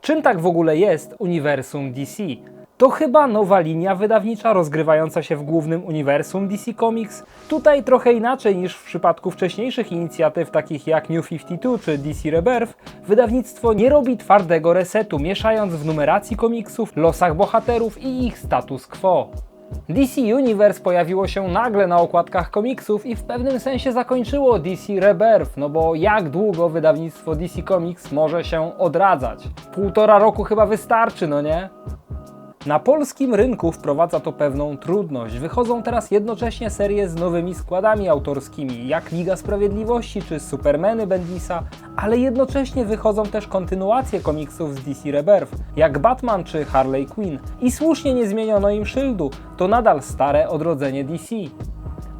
Czym tak w ogóle jest uniwersum DC? To chyba nowa linia wydawnicza rozgrywająca się w głównym uniwersum DC Comics. Tutaj trochę inaczej niż w przypadku wcześniejszych inicjatyw takich jak New 52 czy DC Rebirth, wydawnictwo nie robi twardego resetu, mieszając w numeracji komiksów, losach bohaterów i ich status quo. DC Universe pojawiło się nagle na okładkach komiksów i w pewnym sensie zakończyło DC Rebirth, no bo jak długo wydawnictwo DC Comics może się odradzać? Półtora roku chyba wystarczy, no nie? Na polskim rynku wprowadza to pewną trudność. Wychodzą teraz jednocześnie serie z nowymi składami autorskimi, jak Liga Sprawiedliwości czy Supermany Bendisa, ale jednocześnie wychodzą też kontynuacje komiksów z DC Rebirth, jak Batman czy Harley Quinn. I słusznie nie zmieniono im szyldu, to nadal stare odrodzenie DC.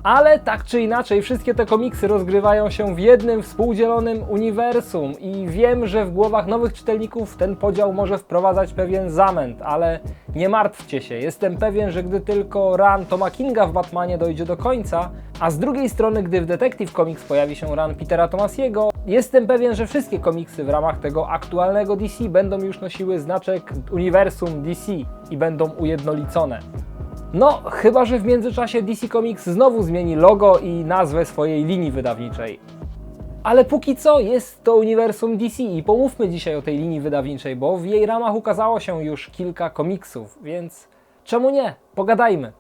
Ale tak czy inaczej, wszystkie te komiksy rozgrywają się w jednym współdzielonym uniwersum i wiem, że w głowach nowych czytelników ten podział może wprowadzać pewien zamęt, ale nie martwcie się, jestem pewien, że gdy tylko run Toma Kinga w Batmanie dojdzie do końca, a z drugiej strony, gdy w Detective Comics pojawi się run Petera Tomasiego, jestem pewien, że wszystkie komiksy w ramach tego aktualnego DC będą już nosiły znaczek uniwersum DC i będą ujednolicone. No, chyba że w międzyczasie DC Comics znowu zmieni logo i nazwę swojej linii wydawniczej. Ale póki co jest to uniwersum DC i pomówmy dzisiaj o tej linii wydawniczej, bo w jej ramach ukazało się już kilka komiksów, więc czemu nie? Pogadajmy.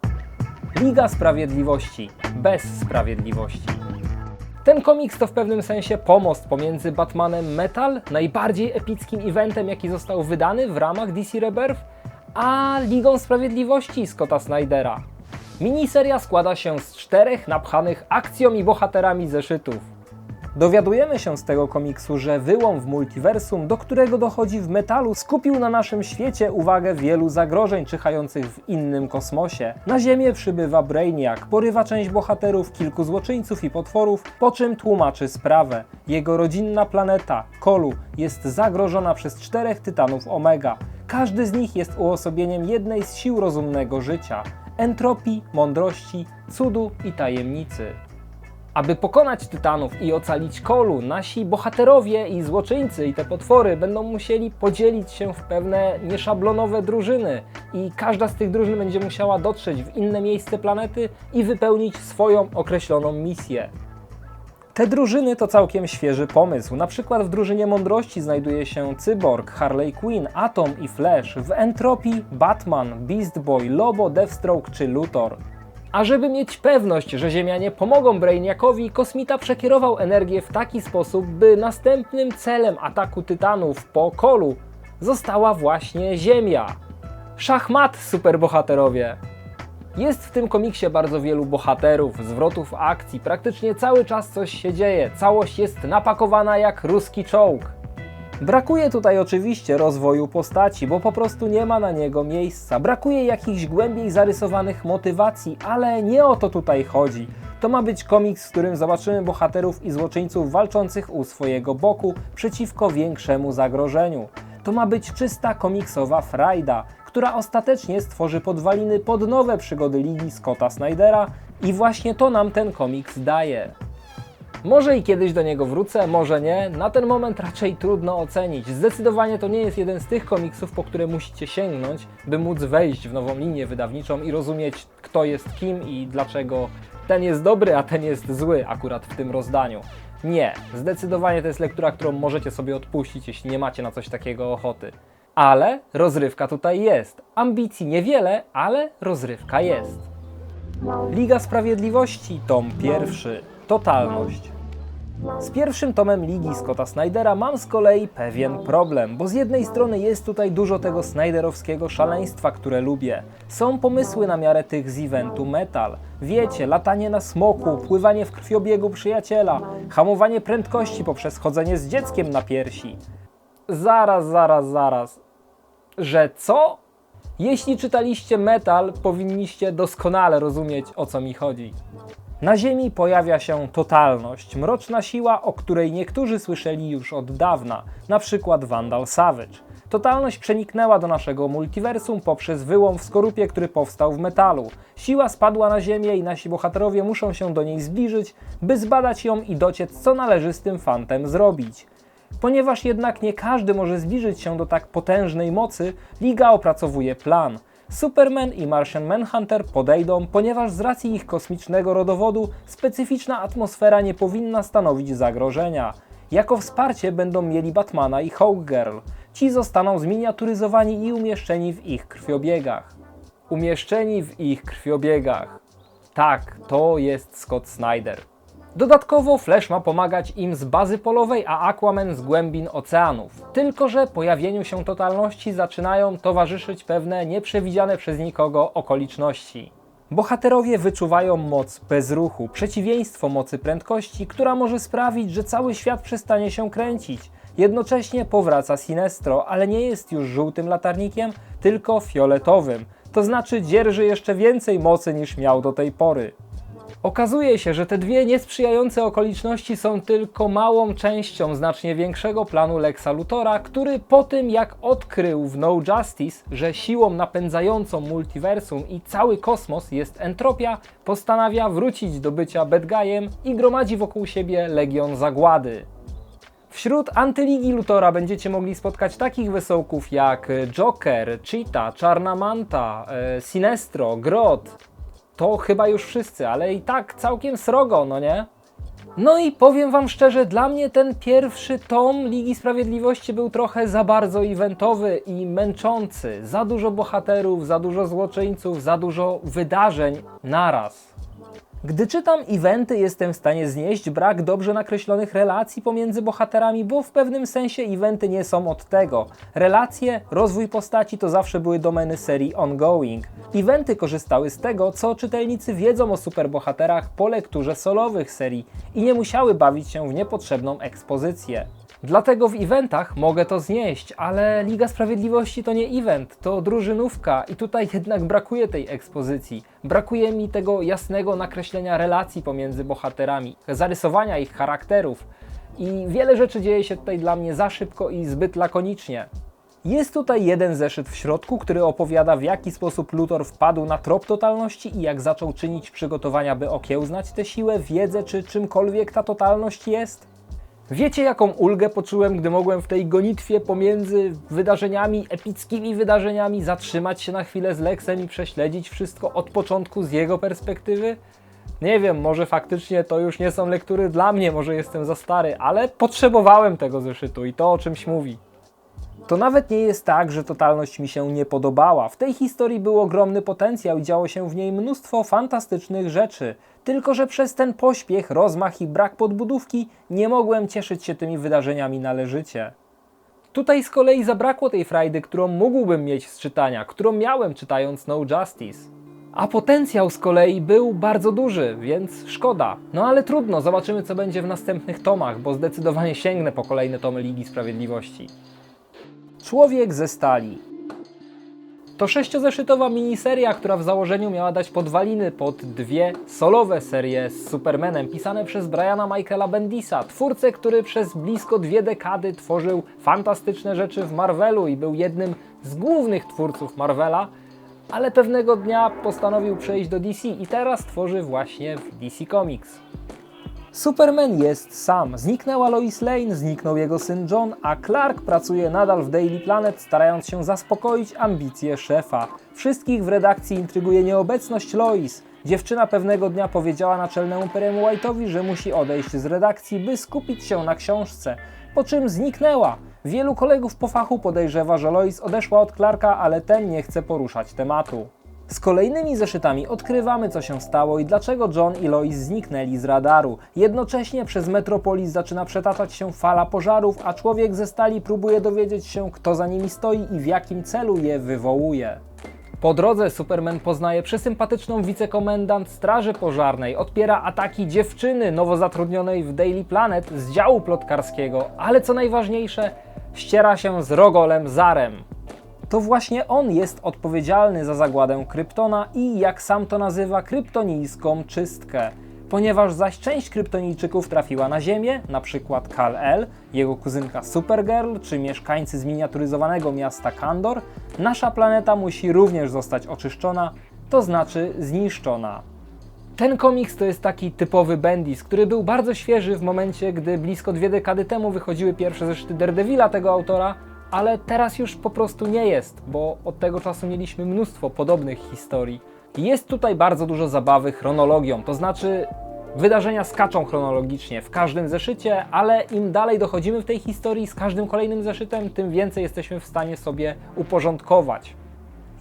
Liga Sprawiedliwości bez sprawiedliwości. Ten komiks to w pewnym sensie pomost pomiędzy Batmanem Metal, najbardziej epickim eventem, jaki został wydany w ramach DC Rebirth, a Ligą Sprawiedliwości Scotta Snydera. Miniseria składa się z czterech napchanych akcją i bohaterami zeszytów. Dowiadujemy się z tego komiksu, że wyłom w multiversum, do którego dochodzi w metalu, skupił na naszym świecie uwagę wielu zagrożeń czyhających w innym kosmosie. Na Ziemię przybywa Brainiac, porywa część bohaterów, kilku złoczyńców i potworów, po czym tłumaczy sprawę. Jego rodzinna planeta, Kolu, jest zagrożona przez czterech tytanów Omega. Każdy z nich jest uosobieniem jednej z sił rozumnego życia entropii, mądrości, cudu i tajemnicy. Aby pokonać tytanów i ocalić kolu, nasi bohaterowie i złoczyńcy i te potwory będą musieli podzielić się w pewne nieszablonowe drużyny i każda z tych drużyn będzie musiała dotrzeć w inne miejsce planety i wypełnić swoją określoną misję. Te drużyny to całkiem świeży pomysł. Na przykład w drużynie mądrości znajduje się Cyborg, Harley Quinn, Atom i Flash. W Entropii Batman, Beast Boy, Lobo, Deathstroke czy Luthor. A żeby mieć pewność, że Ziemianie pomogą Brainiacowi, kosmita przekierował energię w taki sposób, by następnym celem ataku Tytanów po kolu została właśnie Ziemia. Szachmat, superbohaterowie! Jest w tym komiksie bardzo wielu bohaterów, zwrotów akcji, praktycznie cały czas coś się dzieje, całość jest napakowana jak ruski czołg. Brakuje tutaj oczywiście rozwoju postaci, bo po prostu nie ma na niego miejsca. Brakuje jakichś głębiej zarysowanych motywacji, ale nie o to tutaj chodzi. To ma być komiks, w którym zobaczymy bohaterów i złoczyńców walczących u swojego boku przeciwko większemu zagrożeniu. To ma być czysta komiksowa frajda, która ostatecznie stworzy podwaliny pod nowe przygody Ligi Scotta Snydera i właśnie to nam ten komiks daje. Może i kiedyś do niego wrócę, może nie. Na ten moment raczej trudno ocenić. Zdecydowanie to nie jest jeden z tych komiksów, po które musicie sięgnąć, by móc wejść w nową linię wydawniczą i rozumieć, kto jest kim i dlaczego ten jest dobry, a ten jest zły akurat w tym rozdaniu. Nie, zdecydowanie to jest lektura, którą możecie sobie odpuścić, jeśli nie macie na coś takiego ochoty. Ale rozrywka tutaj jest. Ambicji niewiele, ale rozrywka jest. Liga Sprawiedliwości, tom pierwszy. Totalność. Z pierwszym tomem Ligi Scotta Snydera mam z kolei pewien problem, bo z jednej strony jest tutaj dużo tego Snyderowskiego szaleństwa, które lubię. Są pomysły na miarę tych z eventu Metal. Wiecie, latanie na smoku, pływanie w krwiobiegu przyjaciela, hamowanie prędkości poprzez chodzenie z dzieckiem na piersi. Zaraz, zaraz, zaraz. Że co? Jeśli czytaliście Metal, powinniście doskonale rozumieć o co mi chodzi. Na Ziemi pojawia się totalność, mroczna siła, o której niektórzy słyszeli już od dawna, na przykład Vandal Savage. Totalność przeniknęła do naszego multiversum poprzez wyłom w skorupie, który powstał w metalu. Siła spadła na Ziemię i nasi bohaterowie muszą się do niej zbliżyć, by zbadać ją i dociec, co należy z tym fantem zrobić. Ponieważ jednak nie każdy może zbliżyć się do tak potężnej mocy, Liga opracowuje plan. Superman i Martian Manhunter podejdą, ponieważ z racji ich kosmicznego rodowodu specyficzna atmosfera nie powinna stanowić zagrożenia. Jako wsparcie będą mieli Batmana i Hawkgirl. Ci zostaną zminiaturyzowani i umieszczeni w ich krwiobiegach. Umieszczeni w ich krwiobiegach. Tak, to jest Scott Snyder. Dodatkowo Flash ma pomagać im z bazy polowej, a Aquaman z głębin oceanów. Tylko, że pojawieniu się totalności zaczynają towarzyszyć pewne nieprzewidziane przez nikogo okoliczności. Bohaterowie wyczuwają moc bez ruchu, przeciwieństwo mocy prędkości, która może sprawić, że cały świat przestanie się kręcić. Jednocześnie powraca Sinestro, ale nie jest już żółtym latarnikiem, tylko fioletowym. To znaczy dzierży jeszcze więcej mocy niż miał do tej pory. Okazuje się, że te dwie niesprzyjające okoliczności są tylko małą częścią znacznie większego planu Lexa Luthora, który po tym jak odkrył w No Justice, że siłą napędzającą multiversum i cały kosmos jest entropia, postanawia wrócić do bycia bad guyem i gromadzi wokół siebie legion zagłady. Wśród antyligi Lutora będziecie mogli spotkać takich wesołków jak Joker, Cheetah, Czarna Manta, e, Sinestro, Grot. To chyba już wszyscy, ale i tak całkiem srogo, no nie? No i powiem wam szczerze, dla mnie ten pierwszy tom Ligi Sprawiedliwości był trochę za bardzo eventowy i męczący. Za dużo bohaterów, za dużo złoczyńców, za dużo wydarzeń naraz. Gdy czytam eventy, jestem w stanie znieść brak dobrze nakreślonych relacji pomiędzy bohaterami, bo w pewnym sensie eventy nie są od tego. Relacje, rozwój postaci to zawsze były domeny serii ongoing. Eventy korzystały z tego, co czytelnicy wiedzą o superbohaterach po lekturze solowych serii i nie musiały bawić się w niepotrzebną ekspozycję. Dlatego w eventach mogę to znieść, ale Liga Sprawiedliwości to nie event, to drużynówka i tutaj jednak brakuje tej ekspozycji. Brakuje mi tego jasnego nakreślenia relacji pomiędzy bohaterami, zarysowania ich charakterów i wiele rzeczy dzieje się tutaj dla mnie za szybko i zbyt lakonicznie. Jest tutaj jeden zeszyt w środku, który opowiada w jaki sposób Luthor wpadł na trop totalności i jak zaczął czynić przygotowania, by okiełznać tę siłę, wiedzę czy czymkolwiek ta totalność jest. Wiecie, jaką ulgę poczułem, gdy mogłem w tej gonitwie pomiędzy wydarzeniami, epickimi wydarzeniami, zatrzymać się na chwilę z Lexem i prześledzić wszystko od początku z jego perspektywy? Nie wiem, może faktycznie to już nie są lektury dla mnie, może jestem za stary, ale potrzebowałem tego zeszytu i to o czymś mówi. To nawet nie jest tak, że totalność mi się nie podobała. W tej historii był ogromny potencjał i działo się w niej mnóstwo fantastycznych rzeczy. Tylko, że przez ten pośpiech, rozmach i brak podbudówki nie mogłem cieszyć się tymi wydarzeniami należycie. Tutaj z kolei zabrakło tej frajdy, którą mógłbym mieć z czytania, którą miałem czytając No Justice. A potencjał z kolei był bardzo duży, więc szkoda. No ale trudno, zobaczymy co będzie w następnych tomach, bo zdecydowanie sięgnę po kolejne tomy Ligi Sprawiedliwości. Człowiek ze stali. To sześciozeszytowa miniseria, która w założeniu miała dać podwaliny pod dwie solowe serie z Supermanem pisane przez Briana Michaela Bendisa, twórcę, który przez blisko dwie dekady tworzył fantastyczne rzeczy w Marvelu i był jednym z głównych twórców Marvela, ale pewnego dnia postanowił przejść do DC i teraz tworzy właśnie w DC Comics. Superman jest sam. Zniknęła Lois Lane, zniknął jego syn John, a Clark pracuje nadal w Daily Planet, starając się zaspokoić ambicje szefa. Wszystkich w redakcji intryguje nieobecność Lois. Dziewczyna pewnego dnia powiedziała naczelnemu Peremu White'owi, że musi odejść z redakcji, by skupić się na książce, po czym zniknęła. Wielu kolegów po fachu podejrzewa, że Lois odeszła od Clarka, ale ten nie chce poruszać tematu. Z kolejnymi zeszytami odkrywamy, co się stało i dlaczego John i Lois zniknęli z radaru. Jednocześnie przez Metropolis zaczyna przetaczać się fala pożarów, a człowiek ze stali próbuje dowiedzieć się, kto za nimi stoi i w jakim celu je wywołuje. Po drodze Superman poznaje przesympatyczną wicekomendant Straży Pożarnej, odpiera ataki dziewczyny nowo zatrudnionej w Daily Planet z działu plotkarskiego, ale co najważniejsze, ściera się z Rogolem Zarem. To właśnie on jest odpowiedzialny za zagładę Kryptona i, jak sam to nazywa, kryptonijską czystkę. Ponieważ zaś część kryptonijczyków trafiła na Ziemię, przykład Kal-El, jego kuzynka Supergirl czy mieszkańcy zminiaturyzowanego miasta Kandor, nasza planeta musi również zostać oczyszczona, to znaczy zniszczona. Ten komiks to jest taki typowy Bendis, który był bardzo świeży w momencie, gdy blisko dwie dekady temu wychodziły pierwsze zeszyty Daredevila tego autora, ale teraz już po prostu nie jest, bo od tego czasu mieliśmy mnóstwo podobnych historii. Jest tutaj bardzo dużo zabawy chronologią, to znaczy wydarzenia skaczą chronologicznie w każdym zeszycie, ale im dalej dochodzimy w tej historii z każdym kolejnym zeszytem, tym więcej jesteśmy w stanie sobie uporządkować.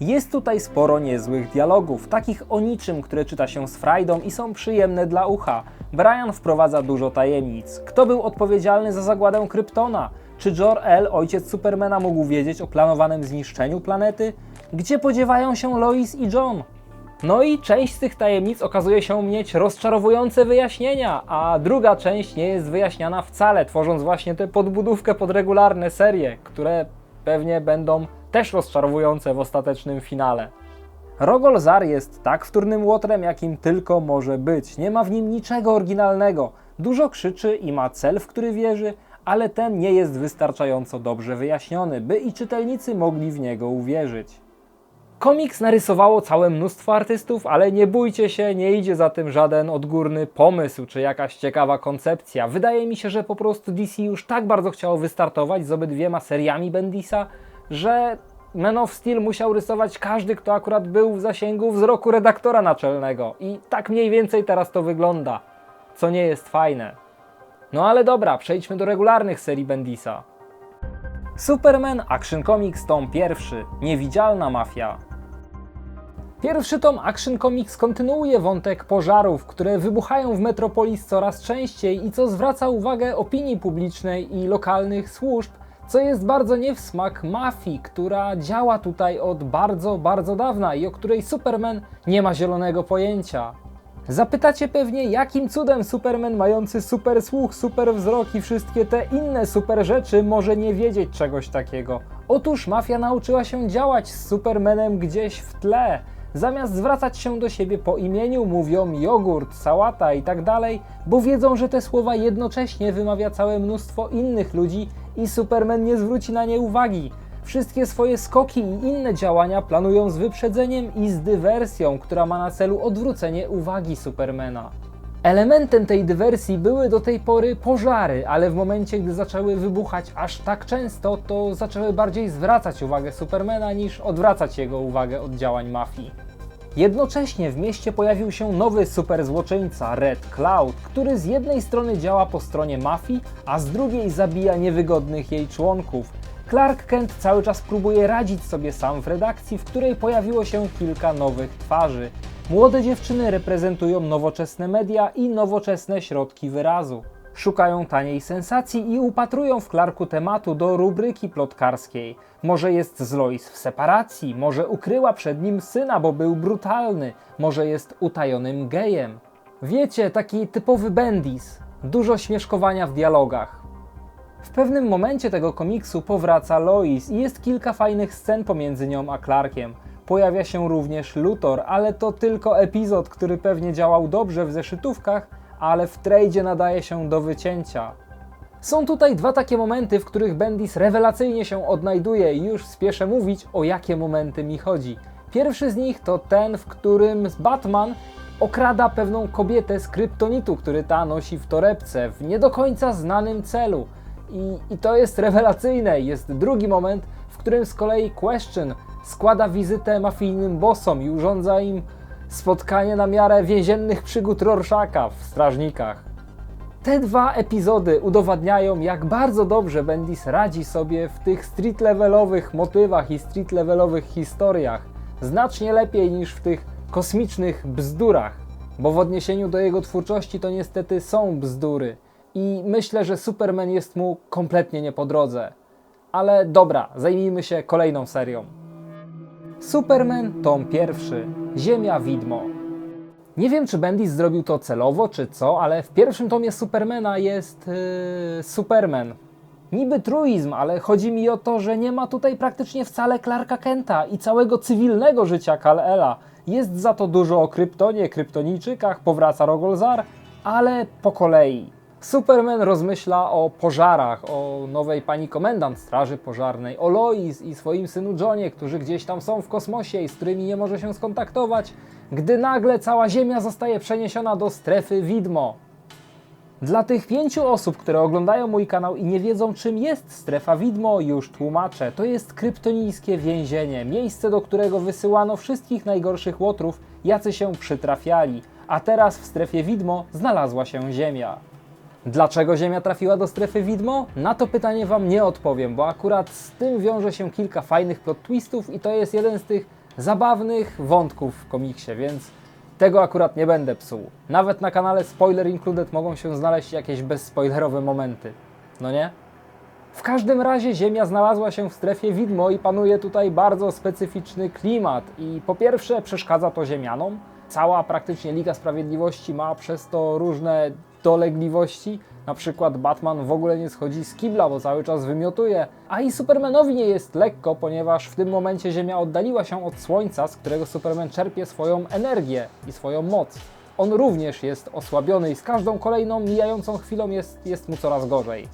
Jest tutaj sporo niezłych dialogów, takich o niczym, które czyta się z frajdą i są przyjemne dla ucha. Brian wprowadza dużo tajemnic. Kto był odpowiedzialny za zagładę Kryptona? Czy Jor-El, ojciec Supermana, mógł wiedzieć o planowanym zniszczeniu planety? Gdzie podziewają się Lois i John? No i część z tych tajemnic okazuje się mieć rozczarowujące wyjaśnienia, a druga część nie jest wyjaśniana wcale, tworząc właśnie tę podbudówkę pod regularne serie, które pewnie będą też rozczarowujące w ostatecznym finale. Rogol Zar jest tak wtórnym łotrem, jakim tylko może być. Nie ma w nim niczego oryginalnego. Dużo krzyczy i ma cel, w który wierzy, ale ten nie jest wystarczająco dobrze wyjaśniony, by i czytelnicy mogli w niego uwierzyć. Komiks narysowało całe mnóstwo artystów, ale nie bójcie się, nie idzie za tym żaden odgórny pomysł czy jakaś ciekawa koncepcja. Wydaje mi się, że po prostu DC już tak bardzo chciało wystartować z obydwiema seriami Bendisa, że Man of Steel musiał rysować każdy, kto akurat był w zasięgu wzroku redaktora naczelnego. I tak mniej więcej teraz to wygląda, co nie jest fajne. No ale dobra, przejdźmy do regularnych serii Bendisa. Superman Action Comics tom pierwszy Niewidzialna mafia. Pierwszy tom Action Comics kontynuuje wątek pożarów, które wybuchają w Metropolis coraz częściej i co zwraca uwagę opinii publicznej i lokalnych służb, co jest bardzo nie w smak mafii, która działa tutaj od bardzo, bardzo dawna i o której Superman nie ma zielonego pojęcia. Zapytacie pewnie, jakim cudem Superman mający super słuch, super wzrok i wszystkie te inne super rzeczy może nie wiedzieć czegoś takiego. Otóż mafia nauczyła się działać z Supermanem gdzieś w tle. Zamiast zwracać się do siebie po imieniu, mówią jogurt, sałata i tak dalej, bo wiedzą, że te słowa jednocześnie wymawia całe mnóstwo innych ludzi i Superman nie zwróci na nie uwagi. Wszystkie swoje skoki i inne działania planują z wyprzedzeniem i z dywersją, która ma na celu odwrócenie uwagi Supermana. Elementem tej dywersji były do tej pory pożary, ale w momencie, gdy zaczęły wybuchać aż tak często, to zaczęły bardziej zwracać uwagę Supermana niż odwracać jego uwagę od działań mafii. Jednocześnie w mieście pojawił się nowy superzłoczyńca, Red Cloud, który z jednej strony działa po stronie mafii, a z drugiej zabija niewygodnych jej członków. Clark Kent cały czas próbuje radzić sobie sam w redakcji, w której pojawiło się kilka nowych twarzy. Młode dziewczyny reprezentują nowoczesne media i nowoczesne środki wyrazu. Szukają taniej sensacji i upatrują w Clarku tematu do rubryki plotkarskiej. Może jest z Lois w separacji, może ukryła przed nim syna, bo był brutalny, może jest utajonym gejem. Wiecie, taki typowy Bendis. Dużo śmieszkowania w dialogach. W pewnym momencie tego komiksu powraca Lois i jest kilka fajnych scen pomiędzy nią a Clarkiem. Pojawia się również Luthor, ale to tylko epizod, który pewnie działał dobrze w zeszytówkach, ale w tradzie nadaje się do wycięcia. Są tutaj dwa takie momenty, w których Bendis rewelacyjnie się odnajduje i już spieszę mówić, o jakie momenty mi chodzi. Pierwszy z nich to ten, w którym Batman okrada pewną kobietę z kryptonitu, który ta nosi w torebce, w nie do końca znanym celu. I, I to jest rewelacyjne. Jest drugi moment, w którym z kolei Question składa wizytę mafijnym bossom i urządza im spotkanie na miarę więziennych przygód Rorschaka w Strażnikach. Te dwa epizody udowadniają, jak bardzo dobrze Bendis radzi sobie w tych street levelowych motywach i street levelowych historiach. Znacznie lepiej niż w tych kosmicznych bzdurach, bo w odniesieniu do jego twórczości to niestety są bzdury. I myślę, że Superman jest mu kompletnie nie po drodze. Ale dobra, zajmijmy się kolejną serią. Superman tom pierwszy. Ziemia widmo. Nie wiem, czy Bendis zrobił to celowo, czy co, ale w pierwszym tomie Supermana jest yy, Superman. Niby truizm, ale chodzi mi o to, że nie ma tutaj praktycznie wcale Clarka Kenta i całego cywilnego życia Kal-Ela. Jest za to dużo o Kryptonie, Kryptonijczykach, powraca Rogolzar, ale po kolei. Superman rozmyśla o pożarach, o nowej pani komendant Straży Pożarnej, o Lois i swoim synu Johnie, którzy gdzieś tam są w kosmosie i z którymi nie może się skontaktować, gdy nagle cała Ziemia zostaje przeniesiona do strefy widmo. Dla tych pięciu osób, które oglądają mój kanał i nie wiedzą, czym jest strefa widmo, już tłumaczę. To jest kryptonijskie więzienie, miejsce, do którego wysyłano wszystkich najgorszych łotrów, jacy się przytrafiali. A teraz w strefie widmo znalazła się Ziemia. Dlaczego Ziemia trafiła do strefy widmo? Na to pytanie Wam nie odpowiem, bo akurat z tym wiąże się kilka fajnych plot twistów i to jest jeden z tych zabawnych wątków w komiksie, więc tego akurat nie będę psuł. Nawet na kanale Spoiler Included mogą się znaleźć jakieś bezspoilerowe momenty. No nie? W każdym razie Ziemia znalazła się w strefie widmo i panuje tutaj bardzo specyficzny klimat. I po pierwsze przeszkadza to Ziemianom. Cała praktycznie Liga Sprawiedliwości ma przez to różne dolegliwości. Na przykład Batman w ogóle nie schodzi z kibla, bo cały czas wymiotuje. A i Supermanowi nie jest lekko, ponieważ w tym momencie Ziemia oddaliła się od Słońca, z którego Superman czerpie swoją energię i swoją moc. On również jest osłabiony i z każdą kolejną mijającą chwilą jest, jest mu coraz gorzej.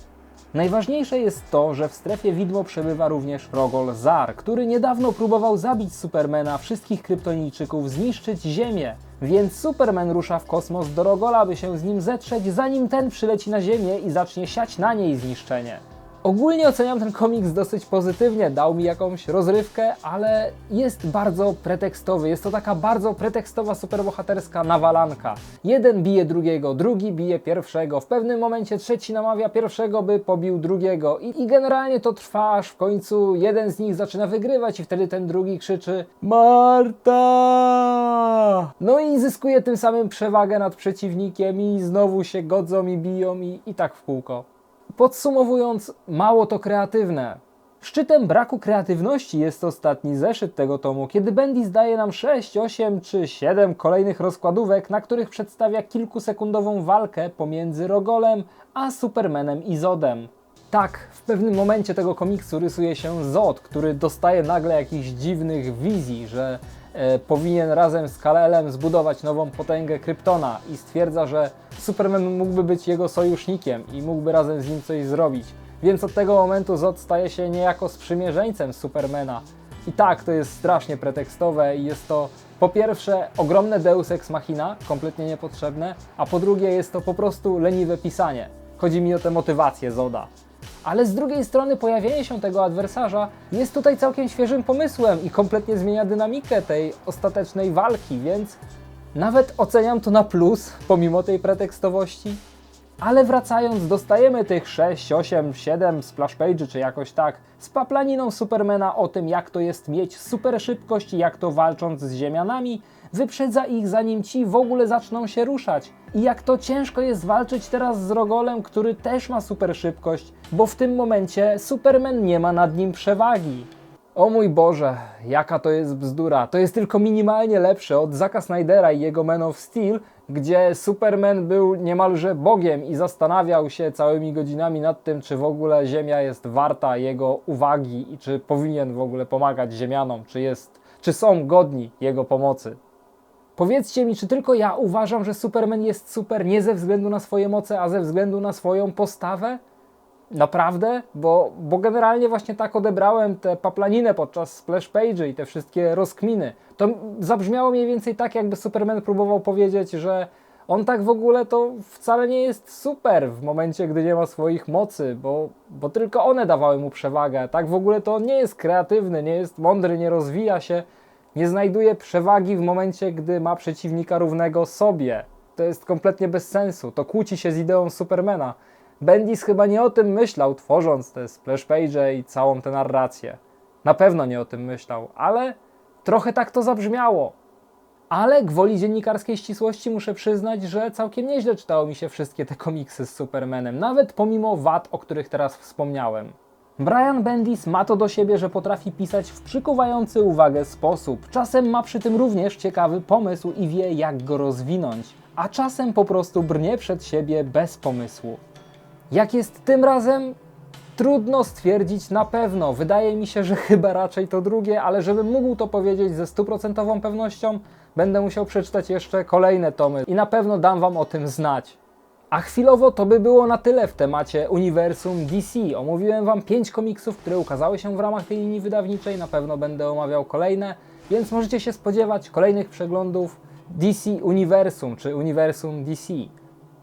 Najważniejsze jest to, że w strefie widmo przebywa również Rogol Zar, który niedawno próbował zabić Supermana, wszystkich kryptonijczyków, zniszczyć Ziemię. Więc Superman rusza w kosmos do Rogola, by się z nim zetrzeć, zanim ten przyleci na Ziemię i zacznie siać na niej zniszczenie. Ogólnie oceniam ten komiks dosyć pozytywnie, dał mi jakąś rozrywkę, ale jest bardzo pretekstowy. Jest to taka bardzo pretekstowa, superbohaterska nawalanka. Jeden bije drugiego, drugi bije pierwszego, w pewnym momencie trzeci namawia pierwszego, by pobił drugiego i, i generalnie to trwa, aż w końcu jeden z nich zaczyna wygrywać i wtedy ten drugi krzyczy Marta! No i zyskuje tym samym przewagę nad przeciwnikiem i znowu się godzą i biją i, i tak w kółko. Podsumowując, mało to kreatywne. Szczytem braku kreatywności jest ostatni zeszyt tego tomu, kiedy Bendis daje nam 6, 8 czy 7 kolejnych rozkładówek, na których przedstawia kilkusekundową walkę pomiędzy Rogolem a Supermanem i Zodem. Tak, w pewnym momencie tego komiksu rysuje się Zod, który dostaje nagle jakichś dziwnych wizji, że powinien razem z Kal-Elem zbudować nową potęgę Kryptona i stwierdza, że Superman mógłby być jego sojusznikiem i mógłby razem z nim coś zrobić. Więc od tego momentu Zod staje się niejako sprzymierzeńcem Supermana. I tak, to jest strasznie pretekstowe i jest to po pierwsze ogromne deus ex machina, kompletnie niepotrzebne, a po drugie jest to po prostu leniwe pisanie. Chodzi mi o tę motywację Zoda. Ale z drugiej strony pojawienie się tego adwersarza jest tutaj całkiem świeżym pomysłem i kompletnie zmienia dynamikę tej ostatecznej walki, więc nawet oceniam to na plus, pomimo tej pretekstowości. Ale wracając, dostajemy tych 6, 8, 7 splash page czy jakoś tak z paplaniną Supermana o tym, jak to jest mieć super szybkość i jak to walcząc z ziemianami wyprzedza ich zanim ci w ogóle zaczną się ruszać. I jak to ciężko jest walczyć teraz z Rogolem, który też ma super szybkość, bo w tym momencie Superman nie ma nad nim przewagi. O mój Boże, jaka to jest bzdura. To jest tylko minimalnie lepsze od Zacka Snydera i jego Man of Steel, gdzie Superman był niemalże Bogiem i zastanawiał się całymi godzinami nad tym, czy w ogóle Ziemia jest warta jego uwagi i czy powinien w ogóle pomagać Ziemianom, czy, jest, czy są godni jego pomocy. Powiedzcie mi, czy tylko ja uważam, że Superman jest super nie ze względu na swoje moce, a ze względu na swoją postawę? Naprawdę? Bo, bo generalnie właśnie tak odebrałem tę paplaninę podczas splash page i te wszystkie rozkminy. To zabrzmiało mniej więcej tak, jakby Superman próbował powiedzieć, że on tak w ogóle to wcale nie jest super w momencie, gdy nie ma swoich mocy, bo, bo tylko one dawały mu przewagę. Tak w ogóle to on nie jest kreatywny, nie jest mądry, nie rozwija się, nie znajduje przewagi w momencie, gdy ma przeciwnika równego sobie. To jest kompletnie bez sensu. To kłóci się z ideą Supermana. Bendis chyba nie o tym myślał, tworząc te splash page i całą tę narrację. Na pewno nie o tym myślał, ale trochę tak to zabrzmiało. Ale gwoli dziennikarskiej ścisłości muszę przyznać, że całkiem nieźle czytało mi się wszystkie te komiksy z Supermanem, nawet pomimo wad, o których teraz wspomniałem. Brian Bendis ma to do siebie, że potrafi pisać w przykuwający uwagę sposób. Czasem ma przy tym również ciekawy pomysł i wie, jak go rozwinąć, a czasem po prostu brnie przed siebie bez pomysłu. Jak jest tym razem? Trudno stwierdzić na pewno. Wydaje mi się, że chyba raczej to drugie, ale żebym mógł to powiedzieć ze stuprocentową pewnością, będę musiał przeczytać jeszcze kolejne tomy i na pewno dam Wam o tym znać. A chwilowo to by było na tyle w temacie uniwersum DC. Omówiłem Wam 5 komiksów, które ukazały się w ramach tej linii wydawniczej. Na pewno będę omawiał kolejne, więc możecie się spodziewać kolejnych przeglądów DC Uniwersum czy Uniwersum DC.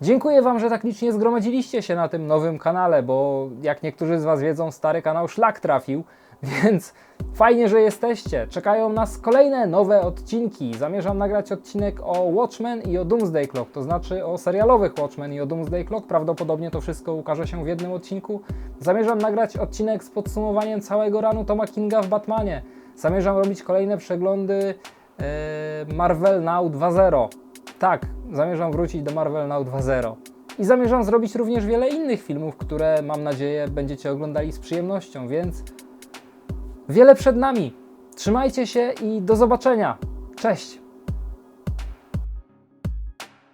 Dziękuję Wam, że tak licznie zgromadziliście się na tym nowym kanale, bo jak niektórzy z Was wiedzą, stary kanał szlak trafił, więc fajnie, że jesteście. Czekają nas kolejne nowe odcinki. Zamierzam nagrać odcinek o Watchmen i o Doomsday Clock, to znaczy o serialowych Watchmen i o Doomsday Clock. Prawdopodobnie to wszystko ukaże się w jednym odcinku. Zamierzam nagrać odcinek z podsumowaniem całego ranu Toma Kinga w Batmanie. Zamierzam robić kolejne przeglądy e, Marvel Now 2.0. Tak, zamierzam wrócić do Marvel Now 2.0. I zamierzam zrobić również wiele innych filmów, które mam nadzieję będziecie oglądali z przyjemnością, więc wiele przed nami. Trzymajcie się i do zobaczenia. Cześć!